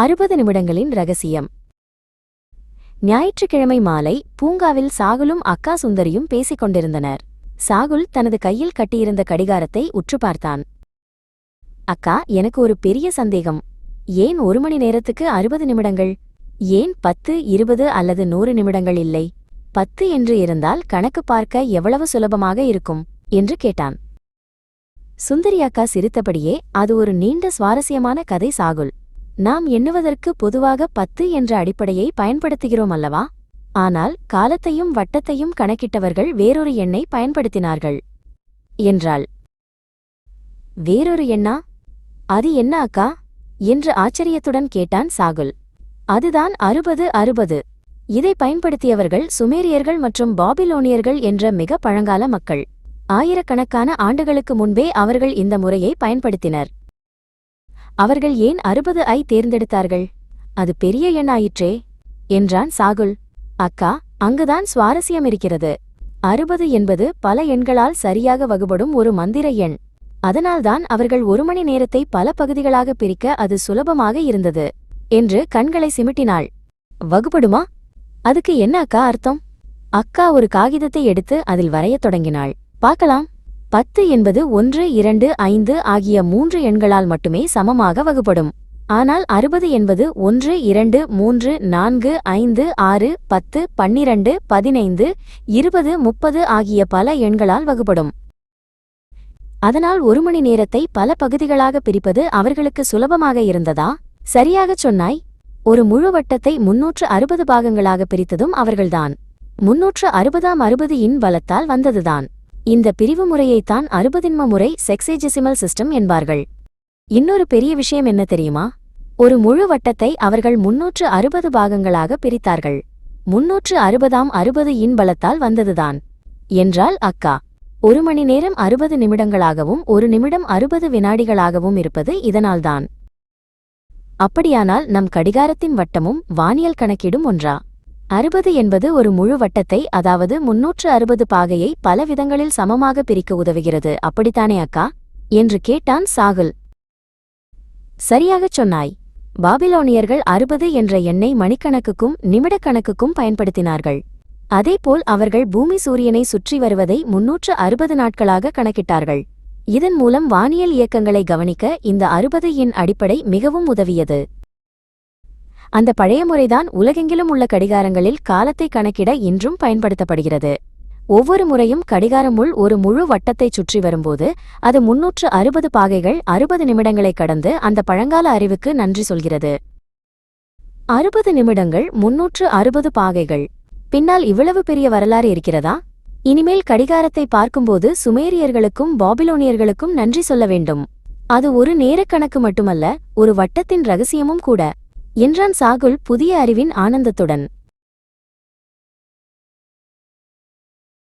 அறுபது நிமிடங்களின் ரகசியம். ஞாயிற்றுக்கிழமை மாலை பூங்காவில் சாகுலும் அக்கா சுந்தரியும் பேசிக் கொண்டிருந்தனர். சாகுல் தனது கையில் கட்டியிருந்த கடிகாரத்தை உற்று பார்த்தான். அக்கா எனக்கு ஒரு பெரிய சந்தேகம். ஏன் ஒரு மணி நேரத்துக்கு அறுபது நிமிடங்கள்? ஏன் பத்து இருபது அல்லது நூறு நிமிடங்கள் இல்லை? பத்து என்று இருந்தால் கணக்கு பார்க்க எவ்வளவு சுலபமாக இருக்கும்? என்று கேட்டான். சுந்தரி அக்கா சிரித்தபடியே அது ஒரு நீண்ட சுவாரஸ்யமான கதை சாகுல். நாம் எண்ணுவதற்கு பொதுவாக பத்து என்ற அடிப்படையை பயன்படுத்துகிறோம் அல்லவா? ஆனால் காலத்தையும் வட்டத்தையும் கணக்கிட்டவர்கள் வேறொரு எண்ணை பயன்படுத்தினார்கள். என்றாள். வேறொரு எண்ணா? அது என்ன அக்கா? என்று ஆச்சரியத்துடன் கேட்டான் சாகுல். அதுதான் அறுபது அறுபது. இதை பயன்படுத்தியவர்கள் சுமேரியர்கள் மற்றும் பாபிலோனியர்கள் என்ற மிக பழங்கால மக்கள். ஆயிரக்கணக்கான ஆண்டுகளுக்கு முன்பே அவர்கள் இந்த முறையை பயன்படுத்தினர். அவர்கள் ஏன் அறுபது ஐ தேர்ந்தெடுத்தார்கள்? அது பெரிய எண்ணாயிற்றே என்றான் சாகுல். அக்கா அங்குதான் சுவாரஸ்யம் இருக்கிறது. அறுபது என்பது பல எண்களால் சரியாக வகுபடும் ஒரு மந்திர எண். அதனால்தான் அவர்கள் ஒரு மணி நேரத்தை பல பகுதிகளாக பிரிக்க அது சுலபமாக இருந்தது என்று கண்களை சிமிட்டினாள். வகுபடுமா அதுக்கு என்ன அக்கா அர்த்தம்? அக்கா ஒரு காகிதத்தை எடுத்து அதில் வரையத் தொடங்கினாள். பார்க்கலாம். பத்து என்பது ஒன்று இரண்டு ஐந்து ஆகிய மூன்று எண்களால் மட்டுமே சமமாக வகுப்படும். ஆனால் அறுபது என்பது ஒன்று இரண்டு மூன்று நான்கு ஐந்து ஆறு பத்து பன்னிரண்டு பதினைந்து இருபது முப்பது ஆகிய பல எண்களால் வகுப்படும். அதனால் ஒரு மணி நேரத்தை பல பகுதிகளாக பிரிப்பது அவர்களுக்கு சுலபமாக இருந்ததா? சரியாகச் சொன்னாய். ஒரு முழு வட்டத்தை முன்னூற்று அறுபது பாகங்களாக பிரித்ததும் அவர்கள்தான். முன்னூற்று அறுபதாம் அறுபது இன் பலத்தால் வந்ததுதான். இந்த பிரிவு முறையைத்தான் அறுபதின்ம முறை செக்ஸேஜெசிமல் சிஸ்டம் என்பார்கள். இன்னொரு பெரிய விஷயம் என்ன தெரியுமா? ஒரு முழு வட்டத்தை அவர்கள் முன்னூற்று அறுபது பாகங்களாக பிரித்தார்கள். முன்னூற்று அறுபதாம் அறுபது இன் பலத்தால் வந்ததுதான். என்றால் அக்கா. ஒரு மணி நேரம் அறுபது நிமிடங்களாகவும் ஒரு நிமிடம் அறுபது வினாடிகளாகவும் இருப்பது இதனால்தான். அப்படியானால் நம் கடிகாரத்தின் வட்டமும் வானியல் கணக்கிடும் ஒன்றா? அறுபது என்பது ஒரு முழு வட்டத்தை அதாவது முன்னூற்று அறுபது பாகையை பல விதங்களில் சமமாக பிரிக்க உதவுகிறது. அப்படித்தானே அக்கா? என்று கேட்டான் சாகுல். சரியாகச் சொன்னாய். பாபிலோனியர்கள் அறுபது என்ற எண்ணை மணிக்கணக்குக்கும் நிமிடக்கணக்குக்கும் பயன்படுத்தினார்கள். அதேபோல் அவர்கள் பூமி சூரியனை சுற்றி வருவதை முன்னூற்று அறுபது நாட்களாக கணக்கிட்டார்கள். இதன் மூலம் வானியல் இயக்கங்களை கவனிக்க இந்த அறுபது எண் அடிப்படை மிகவும் உதவியது. அந்த பழைய முறைதான் உலகெங்கிலும் உள்ள கடிகாரங்களில் காலத்தை கணக்கிட இன்றும் பயன்படுத்தப்படுகிறது. ஒவ்வொரு முறையும் கடிகாரமுள் ஒரு முழு வட்டத்தைச் சுற்றி வரும்போது அது முன்னூற்று அறுபது பாகைகள் அறுபது நிமிடங்களை கடந்து அந்த பழங்கால அறிவுக்கு நன்றி சொல்கிறது. அறுபது நிமிடங்கள் முன்னூற்று அறுபது பாகைகள். பின்னால் இவ்வளவு பெரிய வரலாறு இருக்கிறதா? இனிமேல் கடிகாரத்தை பார்க்கும்போது சுமேரியர்களுக்கும் பாபிலோனியர்களுக்கும் நன்றி சொல்ல வேண்டும். அது ஒரு நேரக்கணக்கு மட்டுமல்ல ஒரு வட்டத்தின் ரகசியமும் கூட. என்றான் சாகுல் புதிய அறிவின் ஆனந்தத்துடன்.